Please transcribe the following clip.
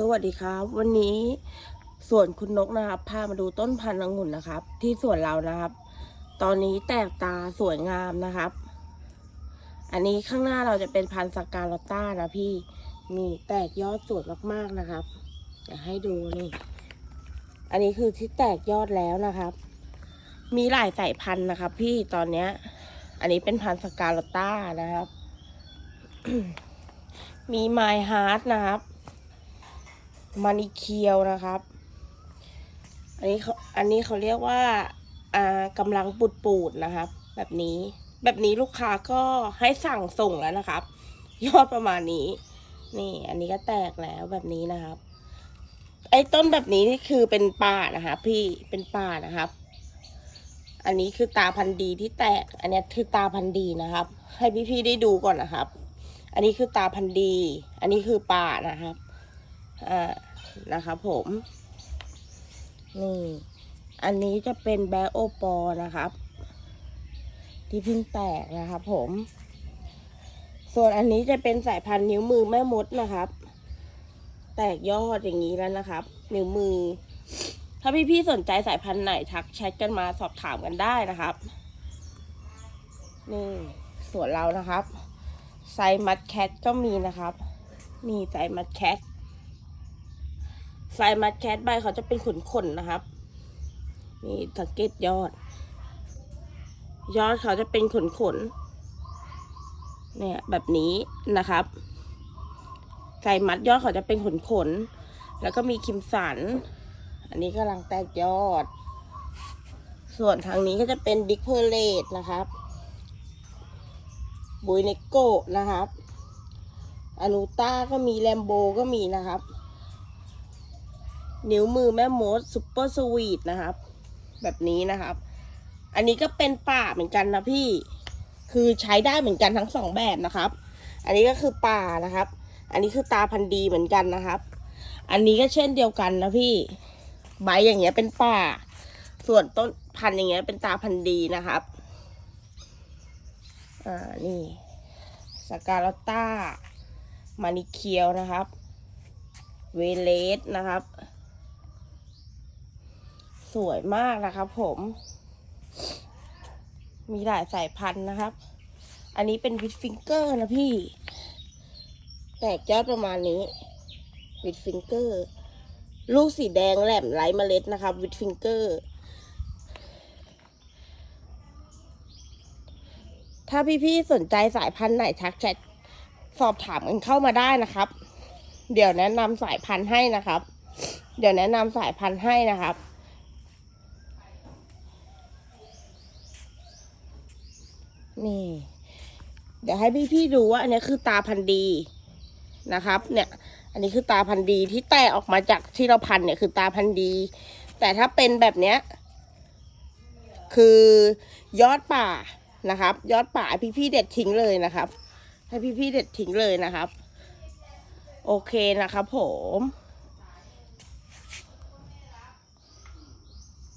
สวัสดีครับ วันนี้สวนคุณนกนะครับ พามาดูต้นพันธุ์องุ่นนะครับ ที่สวนเรานะครับ ตอนนี้แตกตาสวยงามนะครับ อันนี้ข้างหน้าเราจะเป็นพันธุ์สกาลอตต้านะพี่นี่แตกยอดสวยมากๆนะครับเดี๋ยวให้ดูนี่อันนี้คือที่แตกยอดแล้วนะครับ มีหลายสายพันธุ์นะครับ พี่ตอนเนี้ย อันนี้เป็นพันธุ์สกาลอตต้านะครับ มีไมฮาร์ดนะครับ มานิเคียวนะครับ อันนี้เขาอันนี้เขาเรียกว่าอ่ากำลังปูดปูดๆนะครับ แบบนี้ แบบนี้ลูกค้าก็ให้สั่งส่งแล้วนะครับ ยอดประมาณนี้ นี่ อันนี้ก็แตกแล้วแบบนี้นะครับ ไอ้ต้นแบบนี้นี่คือเป็นป่านะครับพี่เป็นป่านะครับ อันนี้คือตาพันธุ์ดีที่แตก อันนี้คือตาพันธุ์ดีนะครับ ให้พี่ๆได้ดูก่อนนะครับ อันนี้คือตาพันธุ์ดี อันนี้คือป่านะครับ อ่านะครับผมนี่อันนี้จะเป็นแบโอปอนะครับ ที่เพิ่งแตกนะครับผม ส่วนอันนี้จะเป็นสายพันธุ์นิ้วมือแม่มดนะครับ แตกยอดอย่างนี้แล้วนะครับ นิ้วมือ ถ้าพี่ๆสนใจสายพันธุ์ไหนทักแชทกันมาสอบถามกันได้นะครับนี่ส่วนเรานะครับไซมัดแคทก็มีนะครับนี่ไซมัดแคท ไซมัดแคทใบเขาจะเป็นขนๆนะครับ นี่สังเกตยอด ยอดเขาจะเป็นขนๆเนี่ยแบบนี้นะครับไซมัดยอดเขาจะเป็นขนๆแล้วก็มีคิมสัน อันนี้กำลังแตกยอด ส่วนทางนี้ก็จะเป็นบิ๊กเพอร์เลตนะครับบุยเนโก้นะครับ อนูต้าก็มีแลมโบก็มีนะครับ นิ้วมือแม่มดซุปเปอร์สวีทนะครับ แบบนี้นะครับ อันนี้ก็เป็นป่าเหมือนกันนะพี่ คือใช้ได้เหมือนกันทั้งสองแบบนะครับ อันนี้ก็คือป่านะครับ อันนี้คือตาพันธ์ดีเหมือนกันนะครับ อันนี้ก็เช่นเดียวกันนะพี่ ใบอย่างเงี้ยเป็นป่า ส่วนต้นพันธ์อย่างเงี้ยเป็นตาพันธ์ดีนะครับ อ่า นี่สกาลต้า มานิเคียวนะครับ เวเลสนะครับ สวยมากนะครับผม มีหลายสายพันธุ์นะครับ อันนี้เป็นวิดฟิงเกอร์นะพี่ แตกยอดประมาณนี้ วิดฟิงเกอร์ ลูกสีแดงแหลมไร้เมล็ดนะครับ วิดฟิงเกอร์ ถ้าพี่ๆสนใจสายพันธุ์ไหนทักแชทสอบถามกันเข้ามาได้นะครับ เดี๋ยวแนะนำสายพันธุ์ให้นะครับ เดี๋ยวแนะนำสายพันธุ์ให้นะครับ นี่ เดี๋ยวให้พี่ๆดูว่า อันนี้คือตาพันดีนะครับ เนี่ย อันนี้คือตาพันดีที่แตกออกมาจากที่เราพันเนี่ยคือตาพันดี แต่ถ้าเป็นแบบเนี้ย คือยอดป่านะครับ ยอดป่าให้พี่เด็ดทิ้งเลยนะครับให้พี่ๆเด็ดทิ้งเลยนะครับ โอเคนะครับผม